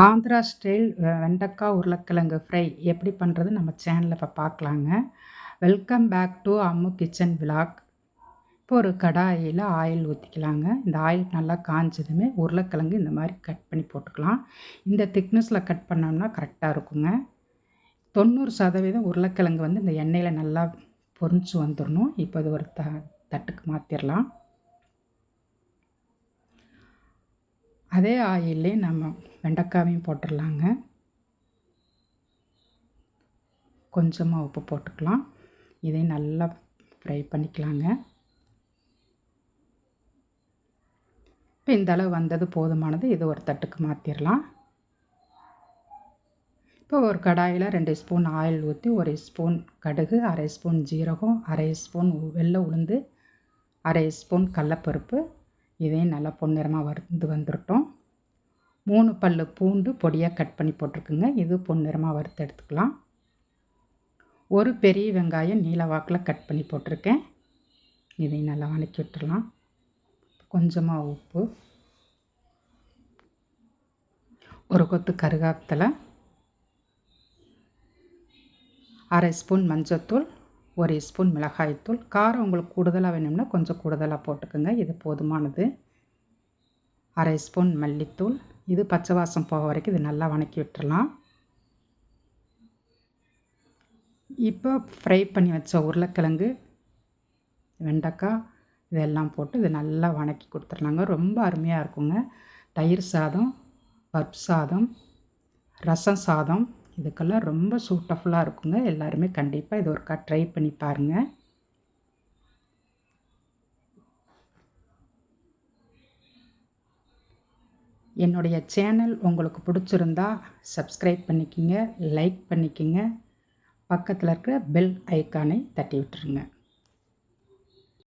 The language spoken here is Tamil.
ஆந்திரா ஸ்டைல் வெண்டைக்காய் உருளைக்கிழங்கு ஃப்ரை எப்படி பண்ணுறது நம்ம சேனலில் இப்போ பார்க்கலாங்க welcome back to Ammu kitchen vlog இப்போ ஒரு கடாயில் ஆயில் ஊற்றிக்கலாங்க இந்த ஆயில் நல்லா காஞ்சதுமே உருளைக்கிழங்கு இந்த மாதிரி கட் பண்ணி போட்டுக்கலாம். இந்த திக்னஸில் கட் பண்ணோம்னா கரெக்டாக இருக்குங்க. தொண்ணூறு சதவீதம் உருளைக்கிழங்கு வந்து இந்த எண்ணெயில் நல்லா பொறிஞ்சு வந்துடணும் இப்போ அது ஒரு த தட்டுக்கு மாற்றிடலாம் அதே ஆயிலே நம்ம வெண்டைக்காவையும் போட்டுடலாங்க. கொஞ்சமாக உப்பு போட்டுக்கலாம். இதை நல்லா ஃப்ரை பண்ணிக்கலாங்க. இப்போ இந்த அளவு வந்தது போதுமானது. இது ஒரு தட்டுக்கு மாற்றிடலாம் இப்போ ஒரு கடாயில் ரெண்டு ஸ்பூன் ஆயில் ஊற்றி ஒரு ஸ்பூன் கடுகு அரை ஸ்பூன் ஜீரகம் அரை ஸ்பூன் வெள்ளை உளுந்து அரை ஸ்பூன் கடலப்பருப்பு இதையும் நல்லா பொன்னிறமாக வறுந்து வந்துருட்டோம். மூணு பல் பூண்டு பொடியாக கட் பண்ணி போட்டிருக்குங்க. இது பொன்னிறமாக வறுத்து எடுத்துக்கலாம். ஒரு பெரிய வெங்காயம் நீல வாக்கில் கட் பண்ணி போட்டிருக்கேன். இதையும் நல்லா வணக்கி விட்டுடலாம். கொஞ்சமாக உப்பு. ஒரு கொத்து கருகாப்பில். அரை ஸ்பூன் மஞ்சத்தூள். ஒரு ஸ்பூன் மிளகாய்த்தூள் காரம் உங்களுக்கு கூடுதலாக வேணும்னா கொஞ்சம் கூடுதலாக போட்டுக்கோங்க. இது போதுமானது. அரை ஸ்பூன் மல்லித்தூள். இது பச்சை வாசம் போக வரைக்கும் இது நல்லா வணக்கி விட்டுடலாம் இப்போ ஃப்ரை பண்ணி வச்ச உருளைக்கிழங்கு வெண்டைக்காய் இதெல்லாம் போட்டு இது நல்லா வணக்கி கொடுத்துர்லாங்க ரொம்ப அருமையாக இருக்குங்க. தயிர் சாதம் பருப்பு சாதம் ரசம் சாதம் இதுக்கெல்லாம் ரொம்ப சூட்டஃபுல்லாக இருக்குங்க. எல்லாருமே கண்டிப்பாக இது ஒருக்கா ட்ரை பண்ணி பாருங்கள் என்னுடைய சேனல் உங்களுக்கு பிடிச்சிருந்தா சப்ஸ்கிரைப் பண்ணிக்கிங்க லைக் பண்ணிக்கிங்க. பக்கத்தில் இருக்கிற பெல் ஐக்கானை தட்டி விட்டுருங்க.